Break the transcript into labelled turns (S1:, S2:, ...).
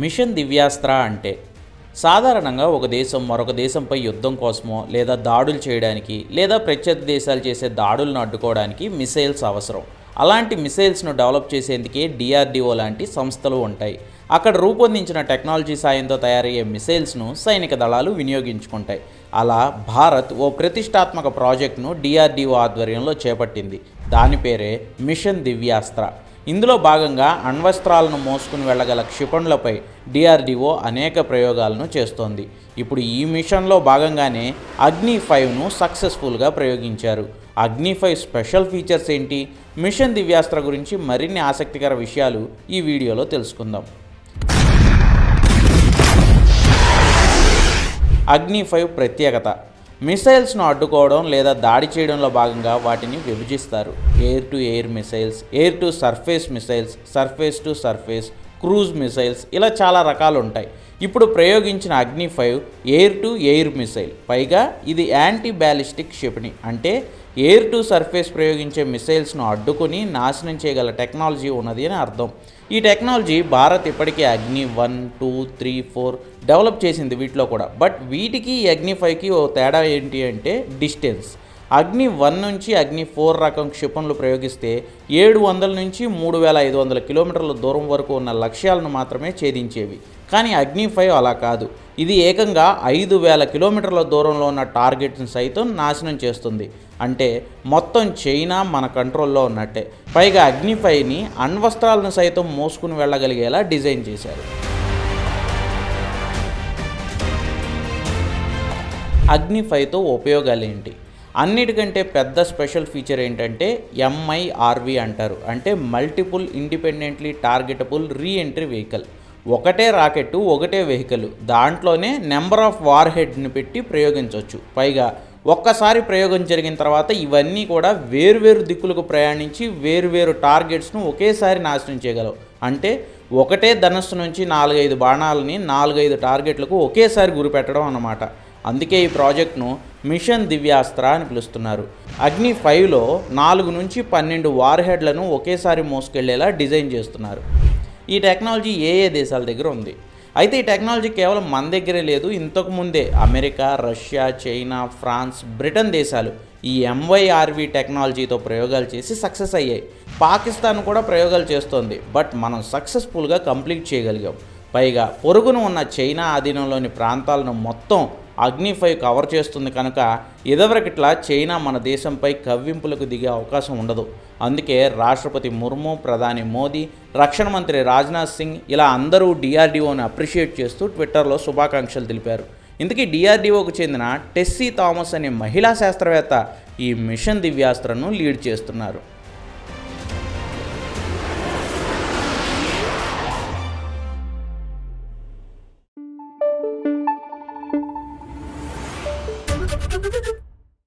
S1: Machine Divyastra అంటే సాధారణంగా ఒక దేశం మరొక దేశంపై యుద్ధం కోసమో లేదా దాడులు చేయడానికి లేదా ప్రత్యర్థి దేశాలు చేసే దాడులను అడ్డుకోవడానికి మిసైల్స్ అవసరం. అలాంటి మిసైల్స్ను డెవలప్ చేసేందుకే డిఆర్డిఓ లాంటి సంస్థలు ఉంటాయి. అక్కడ రూపొందించిన టెక్నాలజీ సాయంతో తయారయ్యే మిసైల్స్ను సైనిక దళాలు వినియోగించుకుంటాయి. అలా భారత్ ఓ ప్రతిష్టాత్మక ప్రాజెక్టును డిఆర్డిఓ ఆధ్వర్యంలో చేపట్టింది. దాని పేరే మిషన్ దివ్యాస్త్ర. ఇందులో భాగంగా అణ్వస్త్రాలను మోసుకుని వెళ్ళగల క్షిపణులపై డిఆర్డిఓ అనేక ప్రయోగాలను చేస్తోంది. ఇప్పుడు ఈ మిషన్లో భాగంగానే అగ్ని ఫైవ్ను సక్సెస్ఫుల్గా ప్రయోగించారు. అగ్ని ఫైవ్ స్పెషల్ ఫీచర్స్ ఏంటి? మిషన్ దివ్యాస్త్ర గురించి మరిన్ని ఆసక్తికర విషయాలు ఈ వీడియోలో తెలుసుకుందాం. అగ్ని ఫైవ్ ప్రత్యేకత. మిసైల్స్ను అడ్డుకోవడం లేదా దాడి చేయడంలో భాగంగా వాటిని విభజిస్తారు. Air to air missiles air to surface missiles surface to surface cruise missiles ఇలా చాలా రకాలు ఉంటాయి ఇప్పుడు ప్రయోగించిన Agni five air to air missile. పైగా ఇది యాంటీ బ్యాలిస్టిక్ క్షిపణి. అంటే ఎయిర్ టు సర్ఫేస్ ప్రయోగించే మిసైల్స్ను అడ్డుకుని నాశనం చేయగల టెక్నాలజీ ఉన్నది అని అర్థం. ఈ టెక్నాలజీ భారత్ ఇప్పటికే Agni one two three four develop చేసింది వీటిలో కూడా. బట్ వీటికి ఈ అగ్ని ఫైవ్కి ఓ తేడా ఏంటి అంటే డిస్టెన్స్. అగ్ని వన్ నుంచి అగ్ని ఫోర్ రకం క్షిపణులు ప్రయోగిస్తే ఏడు వందల నుంచి మూడు వేల ఐదు వందల కిలోమీటర్ల దూరం వరకు ఉన్న లక్ష్యాలను మాత్రమే ఛేదించేవి. కానీ అగ్ని ఫైవ్ అలా కాదు. ఇది ఏకంగా ఐదు వేల కిలోమీటర్ల దూరంలో ఉన్న టార్గెట్ని సైతం నాశనం చేస్తుంది. అంటే మొత్తం చైనా మన కంట్రోల్లో ఉన్నట్టే. పైగా అగ్ని ఫైవ్ని అణ్వస్త్రాలను సైతం మోసుకుని వెళ్ళగలిగేలా డిజైన్ చేశారు. అగ్ని ఫైవ్తో ఉపయోగాలు ఏంటి అన్నిటికంటే పెద్ద స్పెషల్ ఫీచర్ ఏంటంటే ఎంఐఆర్వి అంటారు. అంటే multiple independently targetable re entry vehicle. ఒకటే రాకెట్ ఒకటే వెహికల్. దాంట్లోనే నెంబర్ ఆఫ్ వార్ హెడ్ని పెట్టి ప్రయోగించవచ్చు పైగా ఒక్కసారి ప్రయోగం జరిగిన తర్వాత ఇవన్నీ కూడా వేరువేరు దిక్కులకు ప్రయాణించి వేరువేరు టార్గెట్స్ను ఒకేసారి నాశనం చేయగలవు. అంటే ఒకటే ధనస్సు నుంచి నాలుగైదు బాణాలని నాలుగైదు టార్గెట్లకు ఒకేసారి గురిపెట్టడం అన్నమాట. అందుకే ఈ ప్రాజెక్ట్ను మిషన్ దివ్యాస్త్ర అని పిలుస్తున్నారు. అగ్ని ఫైవ్లో నాలుగు నుంచి పన్నెండు వార్ హెడ్లను ఒకేసారి మోసుకెళ్ళేలా డిజైన్ చేస్తున్నారు. ఈ టెక్నాలజీ ఏ ఏ దేశాల దగ్గర ఉంది? అయితే ఈ టెక్నాలజీ కేవలం మన దగ్గరే లేదు ఇంతకు ముందే America Russia China France Britain దేశాలు ఈ ఎంవైఆర్వి టెక్నాలజీతో ప్రయోగాలు చేసి సక్సెస్ అయ్యాయి. పాకిస్తాన్ కూడా ప్రయోగాలు చేస్తోంది బట్ మనం సక్సెస్ఫుల్గా కంప్లీట్ చేయగలిగాం. పైగా పొరుగున ఉన్న చైనా ఆధీనంలోని ప్రాంతాలను మొత్తం అగ్ని ఫైవ్ కవర్ చేస్తుంది కనుక ఇదివరకిట్లా చైనా మన దేశంపై కవ్వింపులకు దిగే అవకాశం ఉండదు. అందుకే రాష్ట్రపతి ముర్ము ప్రధాని మోదీ రక్షణ మంత్రి రాజ్నాథ్ సింగ్ ఇలా అందరూ డిఆర్డీఓని అప్రిషియేట్ చేస్తూ ట్విట్టర్లో శుభాకాంక్షలు తెలిపారు. ఇంతకీ డిఆర్డీఓకు చెందిన టెస్సీ థామస్ అనే మహిళా శాస్త్రవేత్త ఈ మిషన్ దివ్యాస్త్రను లీడ్ చేస్తున్నారు.
S2: Thank you.